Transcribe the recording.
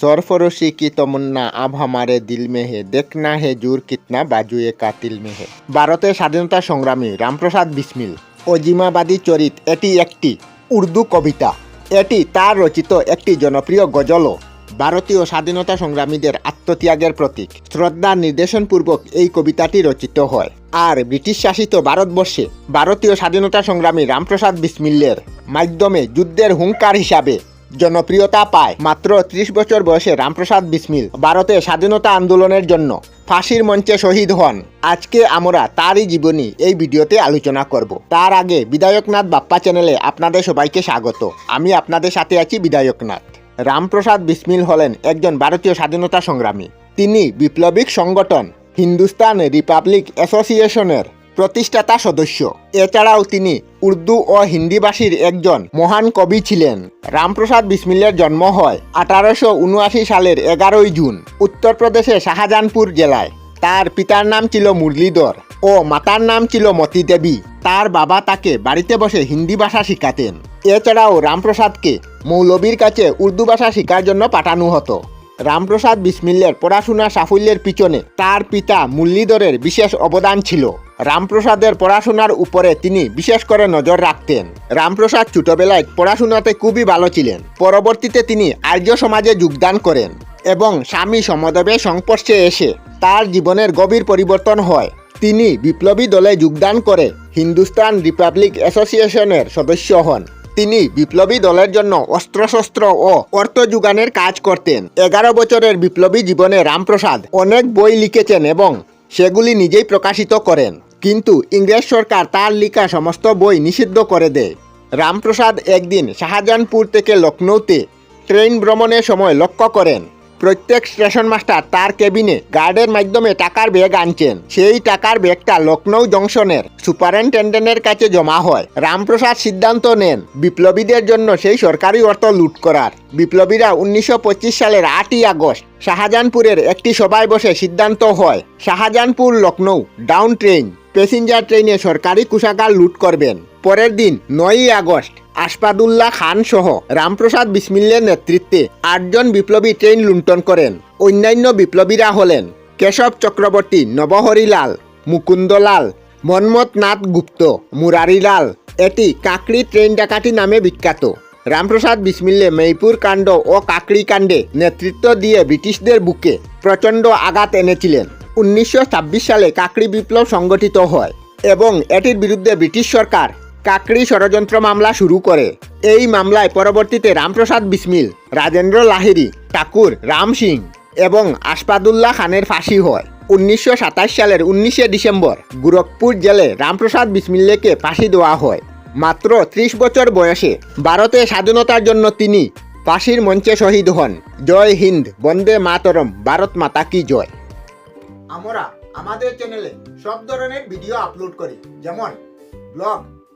सरफरोशी की तमन्ना अब हमारे दिल में है देखना है জোর কিতনা বাজুয়ে কাতিল में है ভারতের স্বাধীনতা সংগ্রামী রামপ্রসাদ বিসমিল অজিমাবাদী চরিত এটি একটি উর্দু কবিতা এটি তার রচিত একটি জনপ্রিয় গজলও ভারতীয় স্বাধীনতা সংগ্রামীদের আত্মত্যাগের প্রতীক শ্রদ্ধা নির্দেশনপূর্বক এই কবিতাটি রচিত হয় আর ব্রিটিশ শাসিত ভারতবর্ষে ভারতীয় স্বাধীনতা সংগ্রামী রামপ্রসাদ বিসমিল্লের মাধ্যমে যুদ্ধের হুঙ্কার হিসাবে জনপ্রিয়তা পায়। মাত্র ত্রিশ বছর বয়সে রামপ্রসাদ বিসমিল ভারতে স্বাধীনতা আন্দোলনের জন্য ফাঁসির মঞ্চে শহীদ হন। আজকে আমরা তারই জীবনী এই ভিডিওতে আলোচনা করব। তার আগে বিধায়কনাথ বাপ্পা চ্যানেলে আপনাদের সবাইকে স্বাগত। আমি আপনাদের সাথে আছি বিধায়কনাথ। রামপ্রসাদ বিসমিল হলেন একজন ভারতীয় স্বাধীনতা সংগ্রামী। তিনি বিপ্লবিক সংগঠন হিন্দুস্তান রিপাবলিক অ্যাসোসিয়েশনের প্রতিষ্ঠাতা সদস্য। এছাড়াও তিনি উর্দু ও হিন্দিভাষীর একজন মহান কবি ছিলেন। রামপ্রসাদ বিসমিল্লের জন্ম হয় আঠারোশো উনআশি সালের এগারোই জুন উত্তরপ্রদেশের শাহজাহানপুর জেলায়। তার পিতার নাম ছিল মুরলীধর ও মাতার নাম ছিল মতি দেবী তার বাবা তাকে বাড়িতে বসে হিন্দি ভাষা শিখাতেন। এছাড়াও রামপ্রসাদকে মৌলবীর কাছে উর্দু ভাষা শেখার জন্য পাঠানো হতো। রামপ্রসাদ বিসমিল্লের পড়াশোনা সাফল্যের পিছনে তার পিতা মুরলীধরের বিশেষ অবদান ছিল। রামপ্রসাদের পড়াশোনার উপরে তিনি বিশেষ করে নজর রাখতেন। রামপ্রসাদ ছোটবেলায় পড়াশোনাতে খুবই ভালো ছিলেন। পরবর্তীতে তিনি আর্য সমাজে যোগদান করেন এবং স্বামী সমদেবের সংস্পর্শে এসে তার জীবনের গভীর পরিবর্তন হয়। তিনি বিপ্লবী দলে যোগদান করে হিন্দুস্তান রিপাবলিক অ্যাসোসিয়েশনের সদস্য হন। তিনি বিপ্লবী দলের জন্য অস্ত্রশস্ত্র ও অর্থ যোগানের কাজ করতেন। এগারো বছরের বিপ্লবী জীবনে রামপ্রসাদ অনেক বই লিখেছেন এবং সেগুলি নিজেই প্রকাশিত করেন। কিন্তু ইংরেজ সরকার তার লেখা সমস্ত বই নিষিদ্ধ করে দেয়। রামপ্রসাদ একদিন শাহজাহানপুর থেকে লখনৌতে ট্রেন ভ্রমণের সময় লক্ষ্য করেন। প্রত্যেক স্টেশন মাস্টার তার কেবিনে গার্ডের মাধ্যমে টাকার ব্যাগ আনছেন। সেই টাকার ব্যাগটা লখনৌ জংশনের সুপারিনটেন্ডেন্টের কাছে জমা হয়। রামপ্রসাদ সিদ্ধান্ত নেন, বিপ্লবীদের জন্য সেই সরকারি অর্থ লুট করার। বিপ্লবীরা উনিশশো পঁচিশ সালের আটই আগস্ট শাহজাহানপুরের একটি সভায় বসে সিদ্ধান্ত হয়, Shahjahanpur Lucknow down train, passenger ট্রেনে সরকারি কোষাগার লুট করবেন। পরের দিন নয়ই আগস্ট আশপাদুল্লাহ খান সহ রামপ্রসাদ বিসমিল্লের নেতৃত্বে আটজন বিপ্লবী ট্রেন লুণ্ঠন করেন। অন্যান্য বিপ্লবীরা হলেন কেশব চক্রবর্তী, নবহরিলাল, মুকুন্দলাল মন্মথনাথ গুপ্ত, মুরারিলাল। এটি কাকড়ি ট্রেন ডাকাতি নামে বিখ্যাত। রামপ্রসাদ বিসমিল্লে মেইপুর কাণ্ড ও কাকড়ি কাণ্ডে নেতৃত্ব দিয়ে ব্রিটিশদের বুকে প্রচণ্ড আঘাত এনেছিলেন। উনিশশো ছাব্বিশ সালে কাকড়ি বিপ্লব সংগঠিত হয় এবং এটির বিরুদ্ধে ব্রিটিশ সরকার কাকড়ি ষড়যন্ত্র মামলা শুরু করে। এই মামলায় পরবর্তীতে রামপ্রসাদ বিসমিল, রাজেন্দ্র লাহিড়ী, ঠাকুর, রাম সিং এবং আশপাদুল্লাহ খানের ফাঁসি হয়। উনিশশো সাতাশ সালের উনিশে ডিসেম্বর গোরখপুর জেলে রামপ্রসাদ বিসমিল্লেকে ফাঁসি দেওয়া হয়। মাত্র ত্রিশ বছর বয়সে ভারতে স্বাধীনতার জন্য তিনি ফাঁসির মঞ্চে শহীদ হন। জয় হিন্দ, বন্দে মাতরম, ভারত মাতা কি জয়। আমরা আমাদের চ্যানেলে সব ধরনের ভিডিও আপলোড করি। যেমন ব্লগ